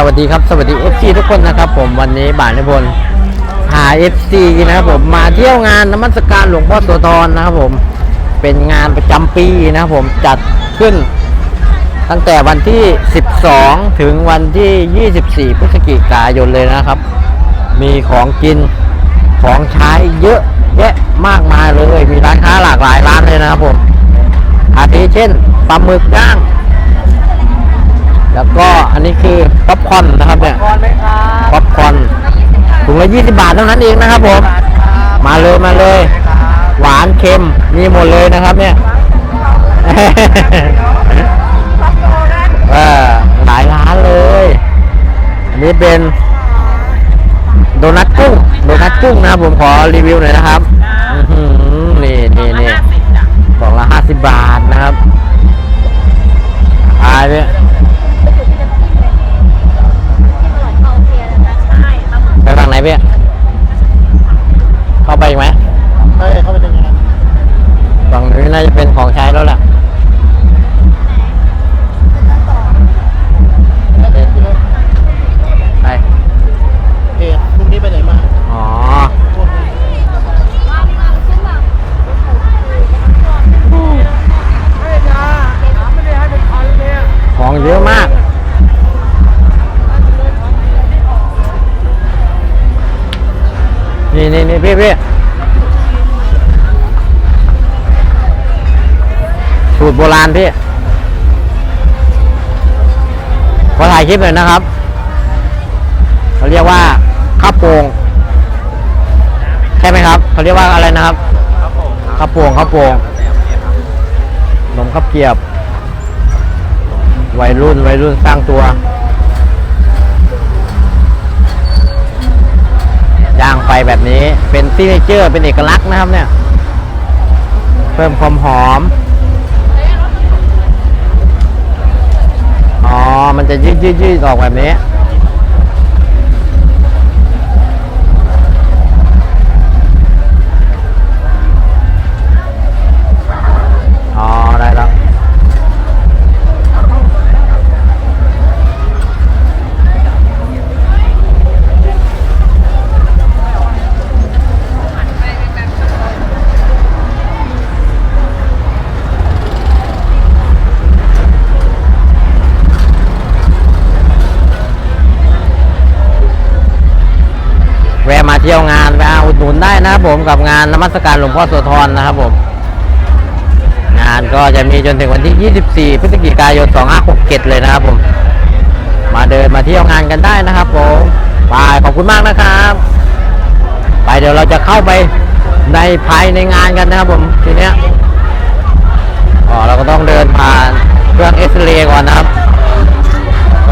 สวัสดีครับสวัสดี FC ทุกคนนะครับผมวันนี้บ่ายนิพนธ์หา FC นะครับผมมาเที่ยวงานนมัสการหลวงพ่อโสธรนะครับผมเป็นงานประจำปีนะครับผมจัดขึ้น ตั้งแต่วันที่ 12 ถึงวันที่ 24 พฤศจิกายนเลยนะครับ มีของกินของใช้เยอะแยะมากมายเลยมีร้านค้าหลากหลายร้านเลยนะครับผมอาทิเช่นปลาหมึกย่าง แล้วก็อันนี้คือป๊อปคอร์นนะครับเนี่ยก่อนไหมครับป๊อปคอร์นถุงละ20 บาทเท่านั้นเองนะครับผมมาเลยมาเลยหวานเค็มมีหมดเลยนะครับเนี่ย เออหลายร้านเลย อันนี้เป็นโดนัทกุ้งโดนัทกุ้งนะครับผมขอรีวิวหน่อยนะครับอื้อหือนี่นี่นี่กล่องละห้าสิบบาทนะครับอายเนี่ย ไปอีกไหมเฮ้ยเข้าไปยังไงฝั่งนี้น่าจะเป็นของใช้แล้วล่ะไปเพจพรุ่งนี้ไปไหนมาอ๋อพวกนี้ของเยอะมาก นี่นี่นี่พี่พี่ ตรโบราณพี่ ขอถ่ายคลิปหน่อยนะครับเขาเรียกว่าข้าวโป่งใช่ไหมครับเขาเรียกว่าอะไรนะครับข้าวโป่งข้าวโป่งนมข้าวเกียบ วัยรุ่นวัยรุ่นสร้างตัว ย่างไฟแบบนี้เป็นซิเนเจอร์เป็นเอกลักษณ์นะครับเนี่ย เพิ่มความหอม อ๋อ มันจะยืดยืดยืดออกแบบนี้ นะครับผมกับงานนมัสการหลวงพ่อโสธรนะครับผม งานก็จะมีจนถึงวันที่ 24 พฤศจิกายน 2567 เลยนะครับผม มาเดินมาเที่ยวงานกันได้นะครับผมไปขอบคุณมากนะครับ ไปเดี๋ยวเราจะเข้าไปในภายในงานกันนะครับผมทีเนี้ยอ๋อเราก็ต้องเดินผ่านเครื่องเอ็กซเรย์ก่อนนะครับ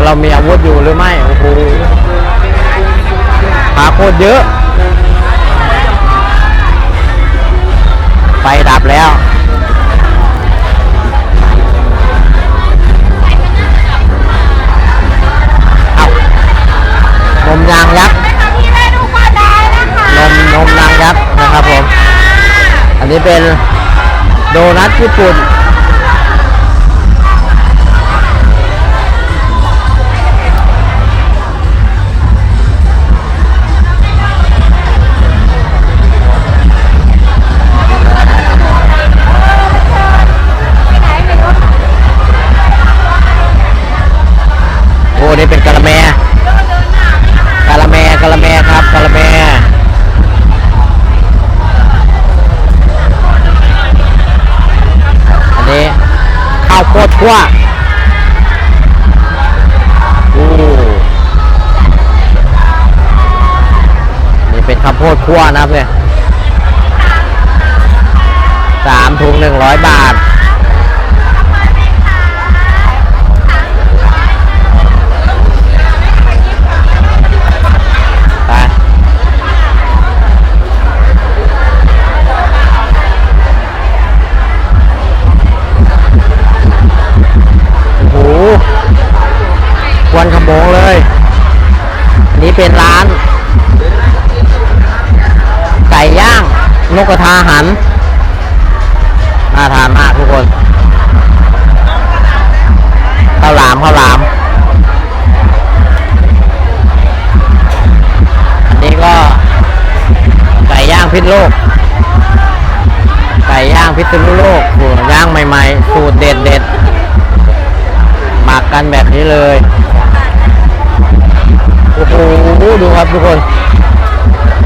เรามีอาวุธอยู่หรือไม่โอ้โหพาโคตรเยอะ ฟดับแล้ว เอานมยางยักษ์นมนมยางยักษ์นะครับผม อันนี้เป็นโดนัทญี่ปุ่น วโพดคั่วโอ้นี่เป็นข้าวโพดคั่วนะครับเนี่ยสามถุงหนึ่งร้อยบาท ควนขโมงเลยนี้เป็นร้าน ไก่ย่าง นกกระทาหันน่าทานมากทุกคนข้าวหลามข้าวหลามอันนี้ก็ ไก่ย่างพิษโลก ไก่ย่างพิษณุโลกย่างใหม่ ๆ สูตรเด็ดๆหมักกันแบบนี้เลย โอ้โหดูครับทุกคน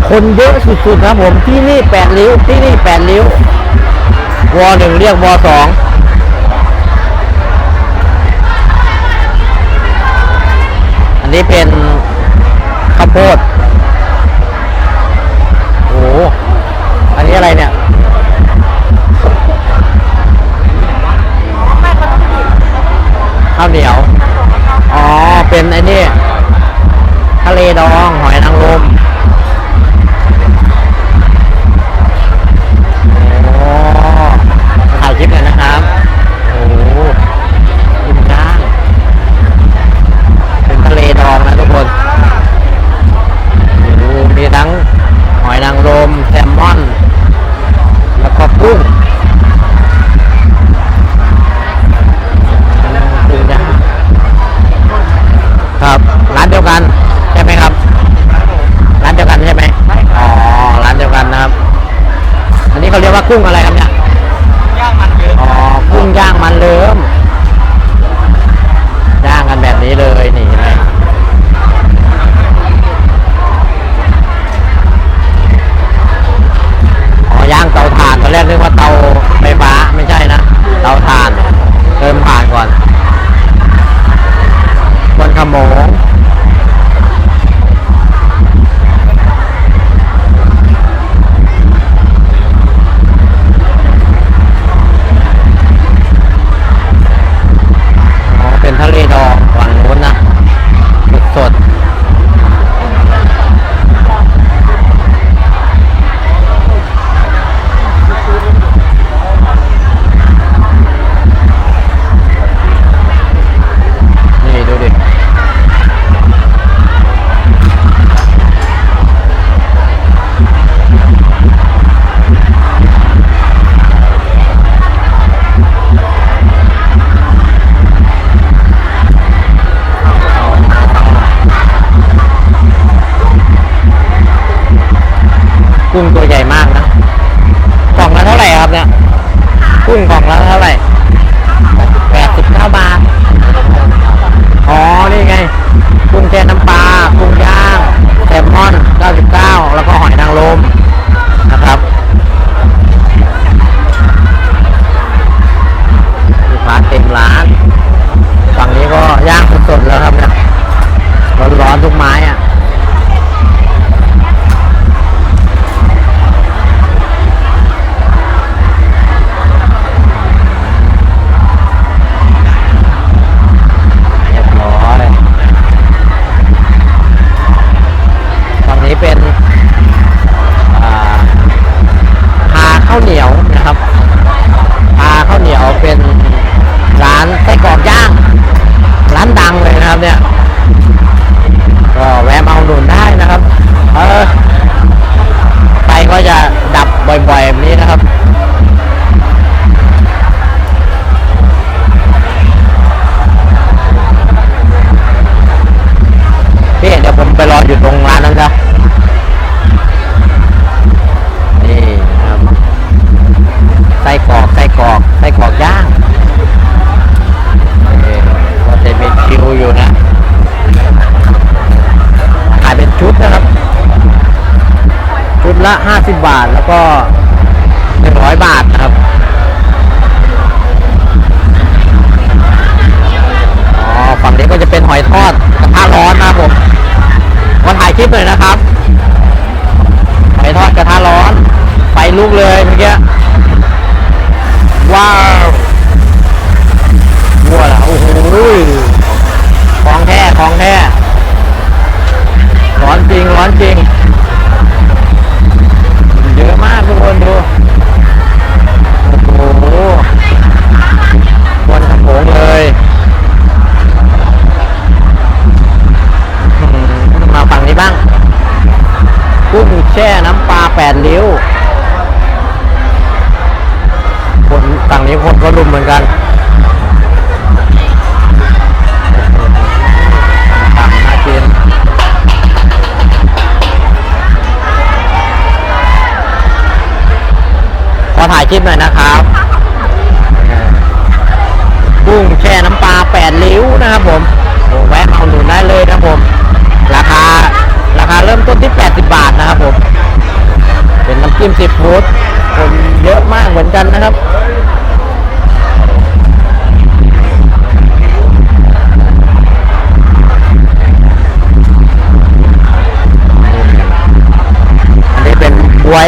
คนเยอะสุดๆครับผมที่นี่แปดริ้ว ที่นี่แปดริ้ววอหนึ่งเรียกวอสองอันนี้เป็นข้าวโพดโอ้หอันนี้อะไรเนี่ยข้าวเหนียว อ๋อ เป็นไอ้นี่ ดอง นี้เป็นพาข้าวเหนียวนะครับพาข้าวเหนียวเป็นร้านไส้กรอก 150 บาทแล้วก็ 100 บาท คลิปหน่อยนะครับกุ้งแช่น้ำปลาแปดริ้วนะครับผมแวะเอาหนุนได้เลยนะครับผม ราคาราคาเริ่มต้นที่ 80 บาทนะครับผม เป็นน้ำจิ้มซีฟู้ดคนเยอะมากเหมือนกันนะครับอันนี้เป็นบว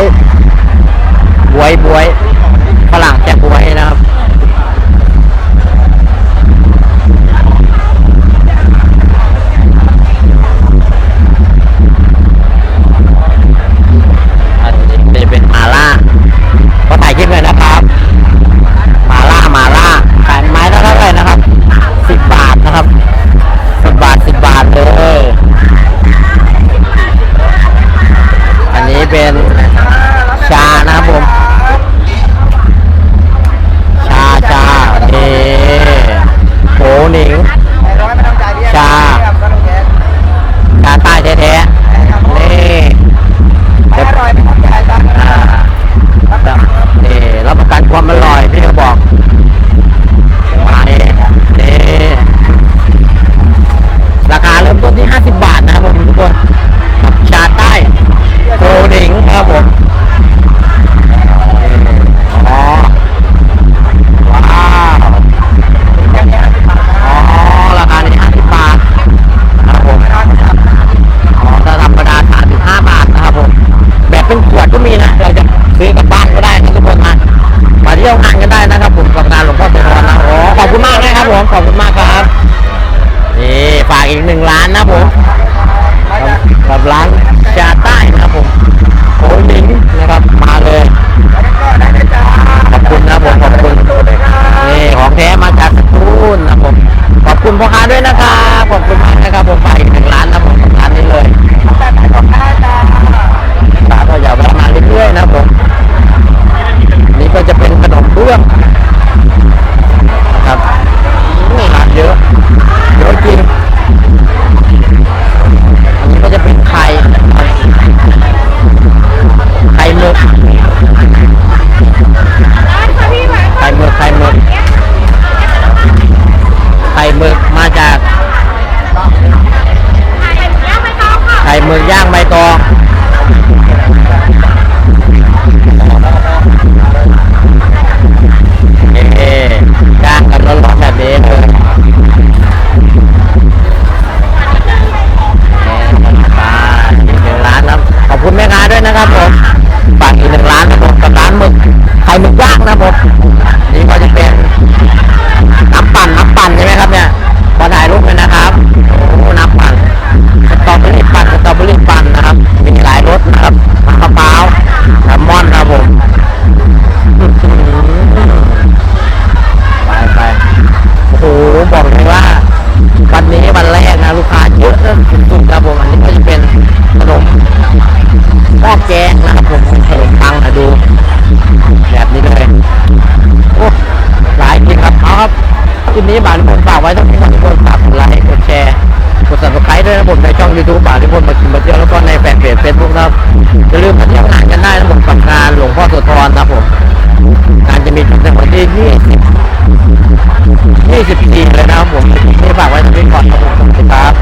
ข่หมึกย่างนะผมนี่ก็จะเป็นน้ำปั่นน้ำปั่นใช่ไหมครับเนี่ยขอถ่ายรูปเลยนะครับโอ้น้ำปั่นสตรอเบอรี่ปั่นสตรอเบอรี่ปั่นนะครับ มีหลายรสนะครับมะพร้าวน้ำม่อนนะครับผมไปไปโอ้โหบอกเลยว่าวันนี้วันแรกนะลูกค้าเยอะนะสุดๆครับผมอันนี้ก็จะเป็นขนมหม้อแกงนะครับผม นี้บาลิบุญฝากไว้ต้องมีบาลิบุญฝากกดไลค์กดแชร์กด subscribe ด้วยนะผมในช่อง YouTube บาลิบุญมากินมาเที่ยวแล้วก็ในแฟนเพจ Facebook นะครับอย่าลืมมาเที่ยวงานกันได้นะผมกับงานหลวงพ่อโสธรนะผมงานจะมีถึงวันที่20 24เลยนะครับผมนี่ฝากไว้ตรงนี้ก่อนครับผม